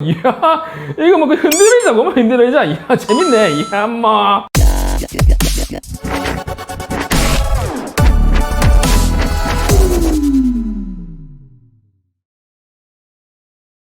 이야 이거 뭐그 흔들리자 흔들리자 이야 재밌네. 이야 뭐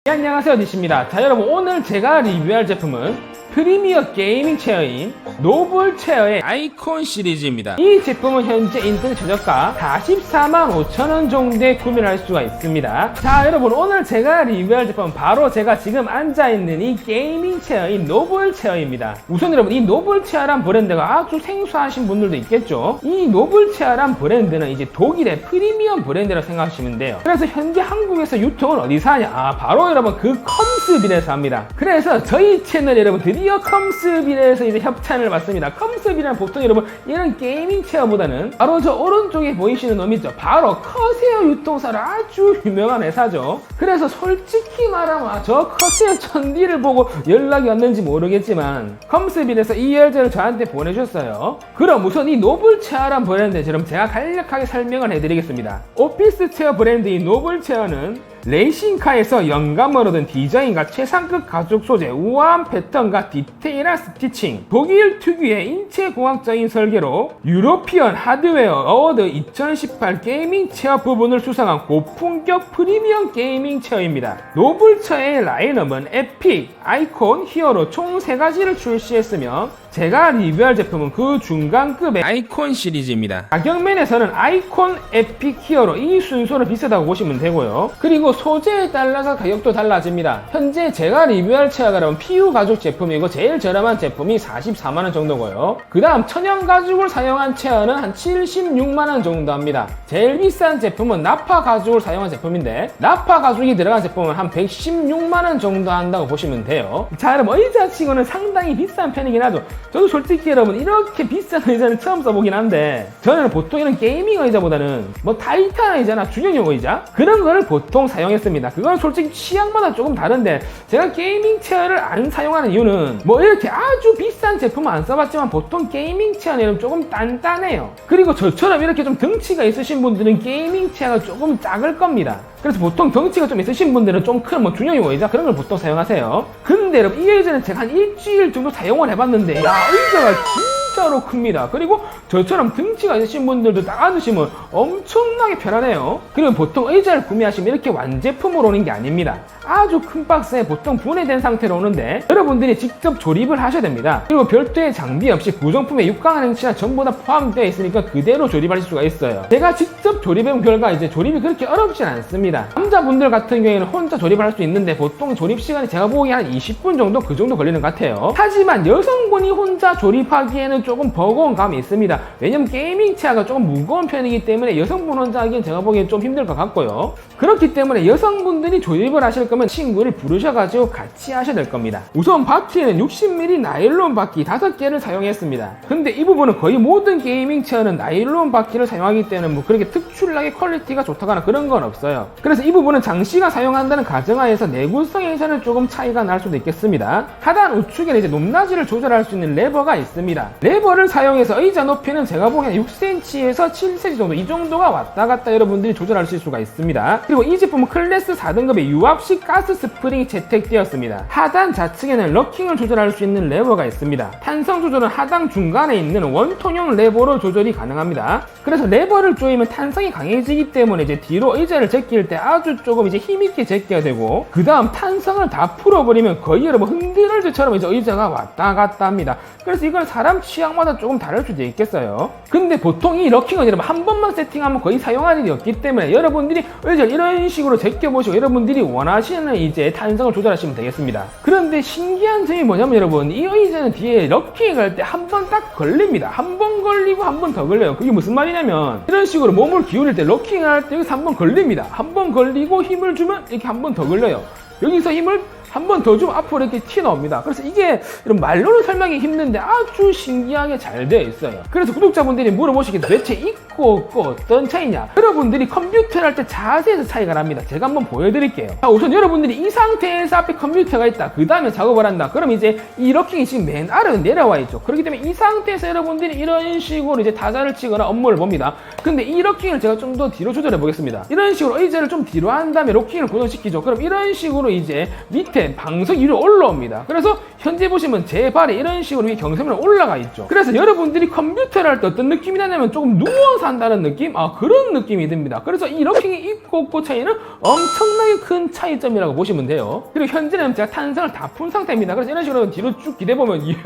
네, 안녕하세요. 니시입니다. 자 여러분 오늘 제가 리뷰할 제품은 프리미어 게이밍 체어인 노블 체어의 아이콘 시리즈입니다. 이 제품은 현재 인터넷 최저가 44만 5천원 정도에 구매를 할 수가 있습니다. 자 여러분 오늘 제가 리뷰할 제품은 바로 제가 지금 앉아있는 이 게이밍 체어인 노블 체어입니다. 우선 여러분 이 노블 체어란 브랜드가 아주 생소하신 분들도 있겠죠? 이 노블 체어란 브랜드는 이제 독일의 프리미엄 브랜드라고 생각하시면 돼요. 그래서 현재 한국에서 유통은 어디서 하냐? 아 바로 여러분 그 컴스빌에서 합니다. 그래서 저희 채널 여러분 드디어 컴스빌에서 이제 협찬을 받습니다. 컴스빌은 보통 여러분 이런 게이밍 체어보다는 바로 저 오른쪽에 보이시는 놈 있죠? 바로 커세어 유통사로 아주 유명한 회사죠. 그래서 솔직히 말하면 아, 저 커세어 천디를 보고 연락이 왔는지 모르겠지만 컴스빌에서 이 열쇠를 저한테 보내주셨어요. 그럼 우선 이 노블 체어란 브랜드 여러분 제가 간략하게 설명을 해드리겠습니다. 오피스 체어 브랜드인 노블 체어는 레이싱카에서 영감을 얻은 디자인과 최상급 가죽 소재, 우아한 패턴과 디테일한 스티칭, 독일 특유의 인체공학적인 설계로 유로피언 하드웨어 어워드 2018 게이밍 체어 부분을 수상한 고품격 프리미엄 게이밍 체어입니다. 노블 체어의 라인업은 에픽, 아이콘, 히어로 총 3가지를 출시했으며 제가 리뷰할 제품은 그 중간급의 아이콘 시리즈입니다. 가격면에서는 아이콘, 에픽, 히어로 이 순서로 비슷하다고 보시면 되고요. 그리고 소재에 따라서 가격도 달라집니다. 현재 제가 리뷰할 체어가 여러분 PU 가죽 제품이고 제일 저렴한 제품이 44만원 정도고요. 그 다음 천연 가죽을 사용한 체어는 한 76만원 정도 합니다. 제일 비싼 제품은 나파 가죽을 사용한 제품인데 나파 가죽이 들어간 제품은 한 116만원 정도 한다고 보시면 돼요. 자 여러분 의자 치고는 상당히 비싼 편이긴 하죠. 저도 솔직히 여러분 이렇게 비싼 의자는 처음 써보긴 한데 저는 보통 이런 게이밍 의자보다는 뭐 타이탄 의자나 중형용 의자 그런 거를 보통 사용했습니다. 그건 솔직히 취향마다 조금 다른데 제가 게이밍 체어를 안 사용하는 이유는 뭐 이렇게 아주 비싼 제품은 안 써봤지만 보통 게이밍 체어는 조금 단단해요. 그리고 저처럼 이렇게 좀 등치가 있으신 분들은 게이밍 체어가 조금 작을 겁니다. 그래서 보통 덩치가 좀 있으신 분들은 좀 큰 뭐 중형용 의자 그런 걸 보통 사용하세요. 근데 여러분 이 의자는 제가 한 일주일 정도 사용을 해봤는데 야 의자가 진짜로 큽니다. 그리고 저처럼 등치가 있으신 분들도 딱 앉으시면 엄청나게 편하네요. 그리고 보통 의자를 구매하시면 이렇게 완제품으로 오는 게 아닙니다. 아주 큰 박스에 보통 분해된 상태로 오는데 여러분들이 직접 조립을 하셔야 됩니다. 그리고 별도의 장비 없이 구성품에 육강한 행치나 전부 다 포함되어 있으니까 그대로 조립하실 수가 있어요. 제가 직접 조립해본 결과 이제 조립이 그렇게 어렵진 않습니다. 남자분들 같은 경우에는 혼자 조립을 할 수 있는데 보통 조립 시간이 제가 보기에 한 20분 정도 그 정도 걸리는 것 같아요. 하지만 여성분이 혼자 조립하기에는 조금 버거운 감이 있습니다. 왜냐면 게이밍 체어가 조금 무거운 편이기 때문에 여성분 혼자 하기엔 제가 보기엔 좀 힘들 것 같고요. 그렇기 때문에 여성분들이 조립을 하실 거면 친구를 부르셔가지고 같이 하셔야 될 겁니다. 우선 바퀴에는 60mm 나일론 바퀴 5개를 사용했습니다. 근데 이 부분은 거의 모든 게이밍 체어는 나일론 바퀴를 사용하기 때문에 뭐 그렇게 특출나게 퀄리티가 좋다거나 그런 건 없어요. 그래서 이 부분은 장시간 사용한다는 가정하에서 내구성에서는 조금 차이가 날 수도 있겠습니다. 하단 우측에는 이제 높낮이를 조절할 수 있는 레버가 있습니다. 레버를 사용해서 의자 높이는 제가 보기에는 6cm에서 7cm 정도 이 정도가 왔다 갔다 여러분들이 조절하실 수가 있습니다. 그리고 이 제품은 클래스 4등급의 유압식 가스 스프링이 채택되었습니다. 하단 좌측에는 럭킹을 조절할 수 있는 레버가 있습니다. 탄성 조절은 하단 중간에 있는 원통형 레버로 조절이 가능합니다. 그래서 레버를 조이면 탄성이 강해지기 때문에 이제 뒤로 의자를 제낄 때 아주 조금 이제 힘있게 제껴야 되고 그 다음 탄성을 다 풀어버리면 거의 여러분 흔들을즈처럼 이제 의자가 왔다 갔다 합니다. 그래서 이건 사람 취 향마다 조금 다를 수도 있겠어요. 근데 보통 이 럭킹은 여러분 한 번만 세팅하면 거의 사용할 일이 없기 때문에 여러분들이 이런 식으로 제껴보시고 여러분들이 원하시는 이제 탄성을 조절하시면 되겠습니다. 그런데 신기한 점이 뭐냐면 여러분 이 의자는 뒤에 럭킹이 갈때 한 번 딱 걸립니다. 한 번 걸리고 한 번 더 걸려요. 그게 무슨 말이냐면 이런 식으로 몸을 기울일 때 럭킹을 할때 여기서 한 번 걸립니다. 한 번 걸리고 힘을 주면 이렇게 한 번 더 걸려요. 여기서 힘을 한 번더 주면 앞으로 이렇게 튀어나옵니다. 그래서 이게 이런 말로는 설명이 힘든데 아주 신기하게 잘 되어 있어요. 그래서 구독자분들이 물어보시기도 대체 있고 없고 어떤 차이냐? 여러분들이 컴퓨터를 할 때 자세에서 차이가 납니다. 제가 한번 보여드릴게요. 자, 우선 여러분들이 이 상태에서 앞에 컴퓨터가 있다. 그 다음에 작업을 한다. 그럼 이제 이 럭킹이 지금 맨 아래로 내려와 있죠. 그렇기 때문에 이 상태에서 여러분들이 이런 식으로 이제 타자를 치거나 업무를 봅니다. 근데 이 럭킹을 제가 좀 더 뒤로 조절해 보겠습니다. 이런 식으로 의자를 좀 뒤로 한 다음에 럭킹을 고정시키죠. 그럼 이런 식으로 이제 밑에 이렇게 방석 위로 올라옵니다. 그래서 현재 보시면 제 발에 이런 식으로 위에 경사면이 올라가 있죠. 그래서 여러분들이 컴퓨터를 할 때 어떤 느낌이 나냐면 조금 누워서 한다는 느낌? 아 그런 느낌이 듭니다. 그래서 이 럭킹이 있고 없고 차이는 엄청나게 큰 차이점이라고 보시면 돼요. 그리고 현재는 제가 탄성을 다 푼 상태입니다. 그래서 이런 식으로 뒤로 쭉 기대보면 이야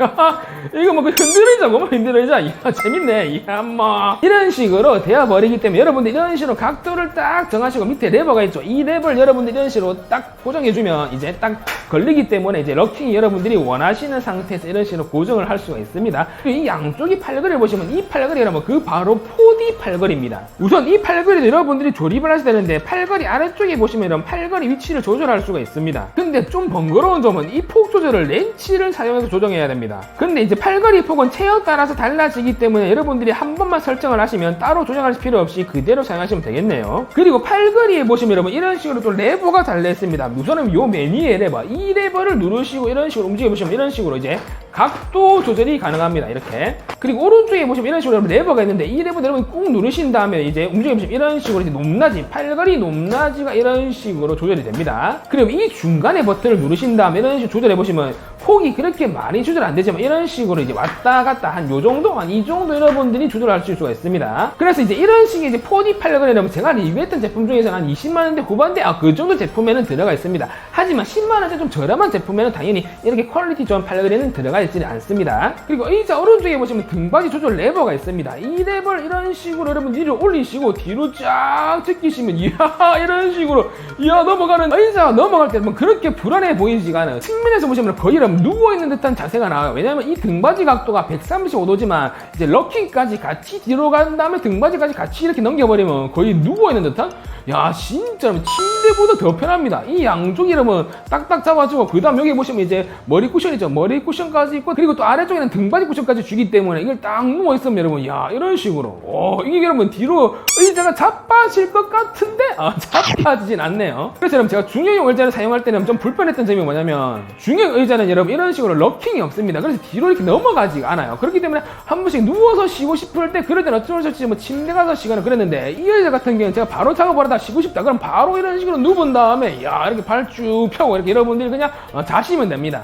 이거 뭐 흔들리자 뭐 흔들리자 이야 재밌네 이야 뭐 이런 식으로 되어버리기 때문에 여러분들 이런 식으로 각도를 딱 정하시고 밑에 레버가 있죠. 이 레버를 여러분들 이런 식으로 딱 고정해주면 이제 딱 걸리기 때문에 이제 럭킹이 여러분들이 원하시는 상태에서 이런 식으로 고정을 할 수가 있습니다. 이 양쪽이 팔걸이를 보시면 이 팔걸이라면 그 바로 4D 팔걸이입니다. 우선 이 팔걸이도 여러분들이 조립을 하셔야 되는데 팔걸이 아래쪽에 보시면 이런 팔걸이 위치를 조절할 수가 있습니다. 근데 좀 번거로운 점은 이 폭 조절을 렌치를 사용해서 조정해야 됩니다. 근데 이제 팔걸이 폭은 체형 따라서 달라지기 때문에 여러분들이 한 번만 설정을 하시면 따로 조정할 필요 없이 그대로 사용하시면 되겠네요. 그리고 팔걸이에 보시면 여러분 이런 식으로 또 레버가 달려 있습니다. 우선은 요 맨 위에 레버, 이 레버를 누르시고 이런 식으로 움직여 보시면 이런 식으로 이제 각도 조절이 가능합니다. 이렇게. 그리고 오른쪽에 보시면 이런 식으로 레버가 있는데 이 레버 여러분 꾹 누르신 다음에 이제 움직여 보시면 이런 식으로 이제 높낮이, 팔걸이 높낮이가 이런 식으로 조절이 됩니다. 그리고 이 중간에 버튼을 누르신 다음에 이런 식으로 조절해 보시면 폭이 그렇게 많이 조절 안 되지만 이런 식으로 이제 왔다 갔다 한 요 정도, 한 이 정도 여러분들이 조절할 수가 있습니다. 그래서 이제 이런 식의 이제 4D 팔걸이라면 제가 리뷰했던 제품 중에서 한 20만원대 후반대, 아, 그 정도 제품에는 들어가 있습니다. 하지만 10만원대 좀 저렴한 제품에는 당연히 이렇게 퀄리티 좋은 팔걸이는 들어가 있 지는 않습니다. 그리고 의자 오른쪽에 보시면 등받이 조절 레버가 있습니다. 이 레버를 이런 식으로 여러분 위로 올리시고 뒤로 쫙 제끼시면 이야 이런 식으로 이야 넘어가는 의자가 넘어갈 때뭐 그렇게 불안해 보이지가 않아요. 측면에서 보시면 거의 누워있는 듯한 자세가 나와요. 왜냐면 이 등받이 각도가 135도지만 이제 럭킹까지 같이 뒤로 간 다음에 등받이까지 같이 이렇게 넘겨버리면 거의 누워있는 듯한 야 진짜 침대보다 더 편합니다. 이 양쪽 이름은 딱딱 잡아주고 그 다음 여기 보시면 이제 머리 쿠션이죠. 머리 쿠션까지 있고 그리고 또 아래쪽에는 등받이 쿠션까지 주기 때문에 이걸 딱 누워있으면 여러분 야 이런 식으로 오, 이게 여러분 뒤로 의자가 자빠질 것 같은데 아 자빠지진 않네요. 그래서 여러분 제가 중형 의자를 사용할 때는 좀 불편했던 점이 뭐냐면 중형 의자는 여러분 이런 식으로 럭킹이 없습니다. 그래서 뒤로 이렇게 넘어가지가 않아요. 그렇기 때문에 한 번씩 누워서 쉬고 싶을 때 그럴 때는 어쩔 수 없이 뭐 침대 가서 쉬거나 그랬는데 이 의자 같은 경우는 제가 바로 작업을 하다 쉬고 싶다 그럼 바로 이런 식으로 누운 다음에 야 이렇게 발 쭉 펴고 이렇게 여러분들이 그냥 어, 자시면 됩니다.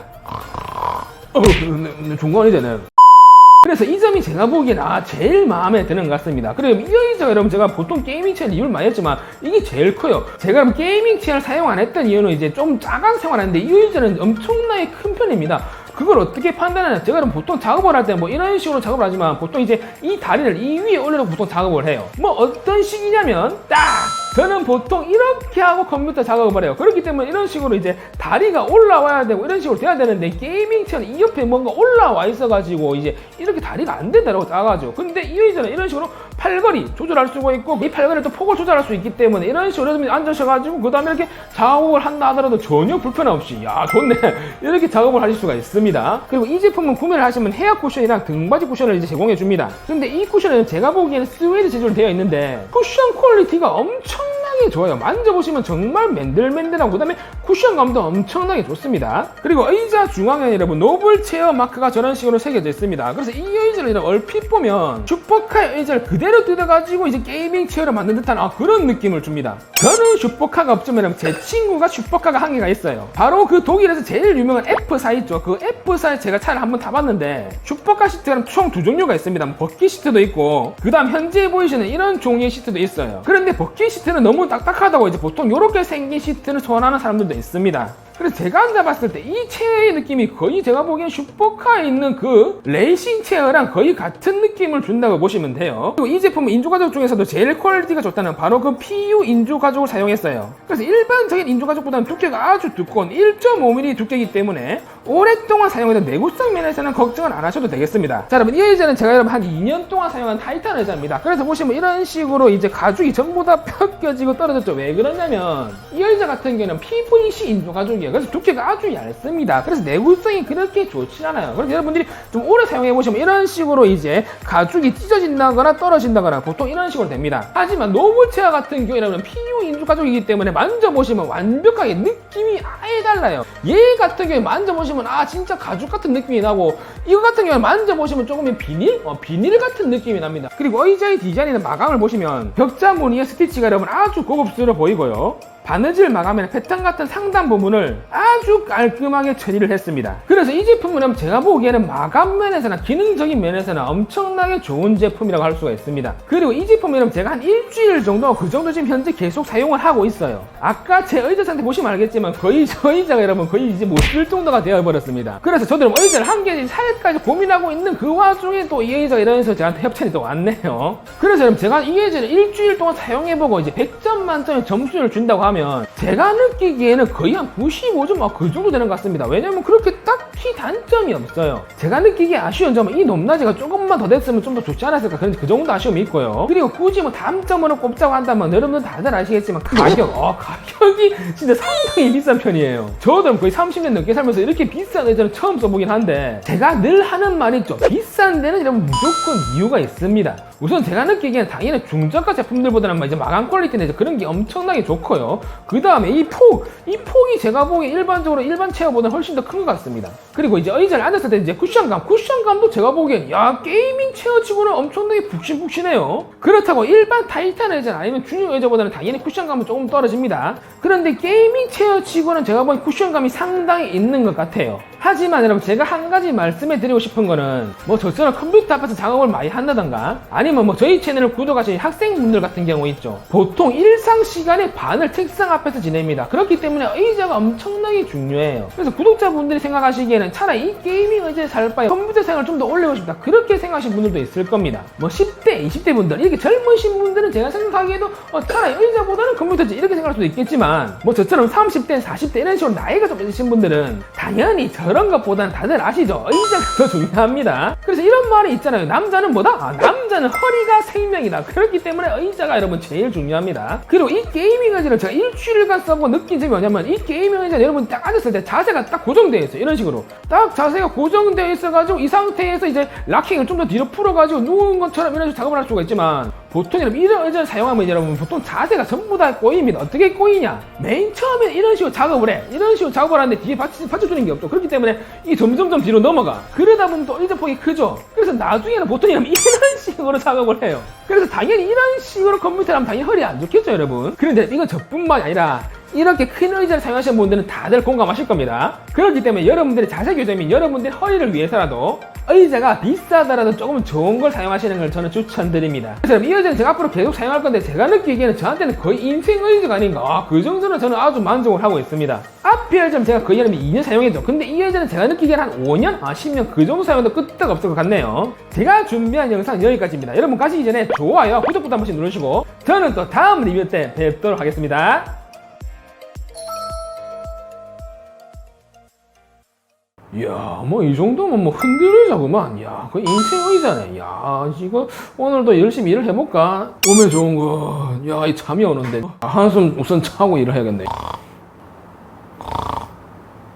어, 중간이되는 그래서 이 점이 제가 보기엔 아 제일 마음에 드는 것 같습니다. 그리고 이 의자가 여러분 제가 보통 게이밍 체어 리뷰를 많이 했지만 이게 제일 커요. 제가 그럼 게이밍 체어를 사용 안 했던 이유는 이제 좀 작아서 생활하는데 이 의자는 엄청나게 큰 편입니다. 그걸 어떻게 판단하냐? 제가 그럼 보통 작업을 할 때 뭐 이런 식으로 작업을 하지만 보통 이제 이 다리를 이 위에 올려놓고 보통 작업을 해요. 뭐 어떤 식이냐면 딱 저는 보통 이렇게 하고 컴퓨터 작업을 해요. 그렇기 때문에 이런 식으로 이제 다리가 올라와야 되고 이런 식으로 돼야 되는데 게이밍 체어는 이 옆에 뭔가 올라와 있어가지고 이제 이렇게 다리가 안 된다라고 작아가지고 근데 이 의자는 이런 식으로 팔걸이 조절할 수가 있고 이 팔걸이를 또 폭을 조절할 수 있기 때문에 이런 식으로 앉으셔가지고 그 다음에 이렇게 작업을 한다 하더라도 전혀 불편함 없이 야 좋네 이렇게 작업을 하실 수가 있습니다. 그리고 이 제품은 구매를 하시면 헤어 쿠션이랑 등받이 쿠션을 이제 제공해 줍니다. 근데 이 쿠션은 제가 보기에는 스웨이드 제조로 되어 있는데 쿠션 퀄리티가 엄청 나게 좋아요. 만져보시면 정말 맨들맨들하고 그다음에 쿠션감도 엄청나게 좋습니다. 그리고 의자 중앙에 여러분 노블 체어 마크가 저런 식으로 새겨져 있습니다. 그래서 이 의자를 얼핏 보면 슈퍼카의 의자를 그대로 뜯어가지고 이제 게이밍 체어를 만든 듯한 아, 그런 느낌을 줍니다. 저는 슈퍼카가 없지만 제 친구가 슈퍼카가 한 개가 있어요. 바로 그 독일에서 제일 유명한 F4 있죠. 그 F4에 제가 차를 한번 타봤는데 슈퍼카 시트는 총 두 종류가 있습니다. 뭐 버킷 시트도 있고 그 다음 현재 보이시는 이런 종류의 시트도 있어요. 그런데 버킷 시트는 너무 딱딱하다고 이제 보통 이렇게 생긴 시트를 선호하는 사람들도 있습니다. 그래서 제가 앉아봤을 때 이 체어의 느낌이 거의 제가 보기엔 슈퍼카에 있는 그 레이싱 체어랑 거의 같은 느낌을 준다고 보시면 돼요. 그리고 이 제품은 인조 가죽 중에서도 제일 퀄리티가 좋다는 바로 그 PU 인조 가죽을 사용했어요. 그래서 일반적인 인조 가죽보다는 두께가 아주 두꺼운 1.5mm 두께이기 때문에 오랫동안 사용해도 내구성 면에서는 걱정을 안 하셔도 되겠습니다. 자 여러분 이 의자는 제가 여러분 한 2년 동안 사용한 타이탄 의자입니다. 그래서 보시면 이런 식으로 이제 가죽이 전부 다 펴겨지고 떨어졌죠. 왜 그러냐면 이 의자 같은 경우는 PVC 인조 가죽이에요. 그래서 두께가 아주 얇습니다. 그래서 내구성이 그렇게 좋지 않아요. 그래서 여러분들이 좀 오래 사용해 보시면 이런 식으로 이제 가죽이 찢어진다거나 떨어진다거나 보통 이런 식으로 됩니다. 하지만 노블체어 같은 경우에는 PU 인조 가죽이기 때문에 만져보시면 완벽하게 느낌이 아예 달라요. 얘 같은 경우에 만져보시면 아 진짜 가죽 같은 느낌이 나고 이거 같은 경우에 만져보시면 조금 비닐? 어, 비닐 같은 느낌이 납니다. 그리고 의자의 디자인이나 마감을 보시면 벽자 무늬의 스티치가 여러분 아주 고급스러워 보이고요. 바느질 마감이나 패턴 같은 상단 부분을 아주 깔끔하게 처리를 했습니다. 그래서 이 제품은 제가 보기에는 마감 면에서나 기능적인 면에서나 엄청나게 좋은 제품이라고 할 수가 있습니다. 그리고 이 제품은 제가 한 일주일 정도 그 정도 지금 현재 계속 사용을 하고 있어요. 아까 제 의자 상태 보시면 알겠지만 거의 저 의자가 여러분 거의 이제 못 쓸 정도가 되어버렸습니다. 그래서 저도 의자를 한개 살까지 고민하고 있는 그 와중에 또 이 의자가 이러면서 저한테 협찬이 또 왔네요. 그래서 여러분 제가 이 의자를 일주일 동안 사용해보고 이제 100점 만점의 점수를 준다고 하면 제가 느끼기에는 거의 한 95점 아, 그 정도 되는 것 같습니다. 왜냐면 그렇게 딱히 단점이 없어요. 제가 느끼기에 아쉬운 점은 이 높낮이가 조금만 더 됐으면 좀 더 좋지 않았을까 그런 그 정도 아쉬움이 있고요. 그리고 굳이 뭐 단점으로 꼽자고 한다면 여러분들 다들 아시겠지만 가격, 어, 가격이 진짜 상당히 비싼 편이에요. 저도 거의 30년 넘게 살면서 이렇게 비싼 의자는 처음 써보긴 한데 제가 늘 하는 말이 있죠. 비싼 데는 여러분 무조건 이유가 있습니다. 우선 제가 느끼기에는 당연히 중저가 제품들보다는 뭐 이제 마감 퀄리티나 이제 그런 게 엄청나게 좋고요. 그 다음에 이 폭, 이 폭이 제가 보기에 일반적으로 일반 체어보다 훨씬 더 큰 것 같습니다. 그리고 이제 의자를 앉았을 때 이제 쿠션감, 쿠션감도 제가 보기엔 야 게이밍 체어치고는 엄청나게 푹신푹신해요. 그렇다고 일반 타이탄 의자 아니면 중형 의자보다는 당연히 쿠션감은 조금 떨어집니다. 그런데 게이밍 체어치고는 제가 보기엔 쿠션감이 상당히 있는 것 같아요. 하지만 여러분 제가 한 가지 말씀해 드리고 싶은 거는 뭐 저처럼 컴퓨터 앞에서 작업을 많이 한다던가 아니면 뭐 저희 채널을 구독하신 학생분들 같은 경우 있죠. 보통 일상 시간의 반을 책상 앞에서 지냅니다. 그렇기 때문에 의자가 엄청나게 중요해요. 그래서 구독자분들이 생각하시기에는 차라리 이 게이밍 의자에 살 바에 컴퓨터 생활을 좀더 올리고 싶다. 그렇게 생각하시는 분들도 있을 겁니다. 뭐 10대 20대 분들 이렇게 젊으신 분들은 제가 생각하기에도 어, 차라리 의자보다는 컴퓨터지 이렇게 생각할 수도 있겠지만 뭐 저처럼 30대 40대 이런 식으로 나이가 좀 있으신 분들은 당연히 저런 것보다는 다들 아시죠? 의자가 더 중요합니다. 그래서 이런 말이 있잖아요. 남자는 뭐다? 아, 남자는 허리가 생명이다. 그렇기 때문에 의자가 여러분 제일 중요합니다. 그리고 이 게이밍 의자를 제가 일주일간 써보고 느낀 점이 뭐냐면 이 게이밍 의자 여러분 딱 앉았을 때 자세가 딱 고정되어 있어요. 이런 식으로. 딱 자세가 고정되어 있어가지고 이 상태에서 이제 락킹을 좀 더 뒤로 풀어가지고 누운 것처럼 이런 식으로 작업을 할 수가 있지만 보통 여러분 이런 의자를 사용하면 여러분 보통 자세가 전부 다 꼬입니다. 어떻게 꼬이냐? 맨 처음에 이런 식으로 작업을 해. 이런 식으로 작업을 하는데 뒤에 받쳐, 받쳐주는 게 없죠. 그렇기 때문에 이 점점점 뒤로 넘어가. 그러다 보면 또 의자 폭이 크죠. 그래서 나중에는 보통 이런 식으로 작업을 해요. 그래서 당연히 이런 식으로 컴퓨터를 하면 당연히 허리 안 좋겠죠 여러분. 그런데 이건 저뿐만이 아니라 이렇게 큰 의자를 사용하시는 분들은 다들 공감하실 겁니다. 그렇기 때문에 여러분들의 자세 교정이 여러분들의 허리를 위해서라도 의자가 비싸더라도 조금 좋은 걸 사용하시는 걸 저는 추천드립니다. 여러분 이 의자는 제가 앞으로 계속 사용할 건데 제가 느끼기에는 저한테는 거의 인생 의자가 아닌가. 아, 그 정도는 저는 아주 만족을 하고 있습니다. 앞에 의자는 제가 거의 여러분 2년 사용했죠. 근데 이 의자는 제가 느끼기에는 한 5년? 아, 10년 그 정도 사용해도 끄떡 없을 것 같네요. 제가 준비한 영상 여기까지입니다. 여러분 가시기 전에 좋아요, 구독부터 한 번씩 누르시고 저는 또 다음 리뷰 때 뵙도록 하겠습니다. 야, 뭐 이 정도면 뭐 흔들의자구만. 야, 그 인생 의자네. 야, 이거 오늘도 열심히 일을 해볼까? 몸에 좋은 거. 야, 이 잠이 오는데. 한숨 우선 차고 일을 해야겠네.